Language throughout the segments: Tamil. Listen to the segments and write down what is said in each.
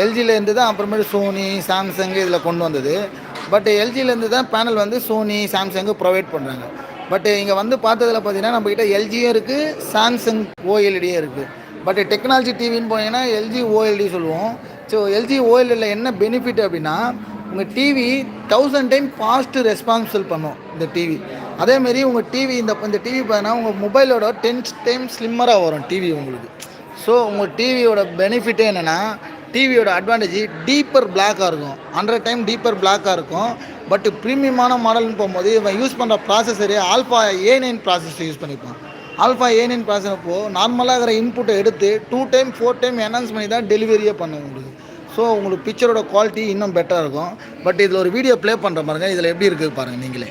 எல்ஜிலேருந்து தான் அப்புறமேட்டு சோனி சாம்சங் இதில் கொண்டு வந்தது. பட் எல்ஜிலேருந்து தான் பேனல் வந்து சோனி சாம்சங்கு ப்ரொவைட் பண்ணுறாங்க பட் இங்கே வந்து பார்த்ததில் பார்த்தீங்கன்னா நம்மக்கிட்ட எல்ஜியும் இருக்குது சாம்சங் ஓஎல்இடியும் இருக்குது பட் டெக்னாலஜி டிவின்னு போனீங்கன்னா எல்ஜி ஓஎல்டி சொல்லுவோம். ஸோ எல்ஜி ஓஎல்டியில் என்ன பெனிஃபிட் அப்படின்னா உங்கள் TV thousand time fast responsible பண்ணும் இந்த டிவி அதேமாரி உங்கள் டிவி இந்த இந்த டிவி பார்த்தீங்கன்னா உங்கள் மொபைலோட டென் டைம் ஸ்லிம்மராக வரும் டிவி உங்களுக்கு. ஸோ உங்கள் டிவியோட பெனிஃபிட்டே என்னென்னா டிவியோட அட்வான்டேஜ் டீப்பர் பிளாக்காக இருக்கும். ஹண்ட்ரட் டைம் டீப்பர் பிளாக்காக இருக்கும். பட் ப்ரீமியமான மாடல்னு போகும்போது இவன் யூஸ் பண்ணுற ப்ராசஸரே alpha A nine process use பண்ணிப்பான். Alpha A nine process நார்மலாக இருக்கிற இன்புட்டை எடுத்து two time four time enhance பண்ணி தான் டெலிவரியே பண்ணும் உங்களுக்கு ஸோ உங்களுக்கு பிக்சரோட குவாலிட்டி இன்னும் பெட்டராக இருக்கும். பட் இதில் ஒரு வீடியோ ப்ளே பண்ணுற பாருங்க. இதில் எப்படி இருக்குது பாருங்கள் நீங்களே.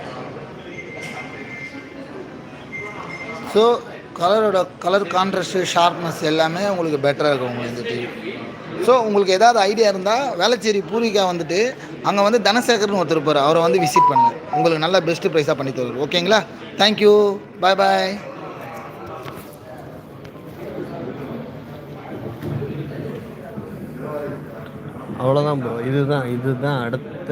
ஸோ கலரோட கலர் கான்ட்ராஸ்ட்டு ஷார்ப்னஸ் எல்லாமே உங்களுக்கு பெட்டராக இருக்கும் உங்களுக்கு இந்த டிவி ஸோ உங்களுக்கு ஏதாவது ஐடியா இருந்தால் வேளச்சேரி பூர்விகா வந்துட்டு அங்கே வந்து தனசேகர்னு ஒருத்தர் இருப்பார். அவரை வந்து விசிட் பண்ணுங்கள் உங்களுக்கு நல்ல பெஸ்ட்டு ப்ரைஸாக பண்ணி தருவார். ஓகேங்களா தேங்க்யூ பாய் பாய் அவ்வளோதான் ப்ரோ இதுதான் இதுதான் அடுத்த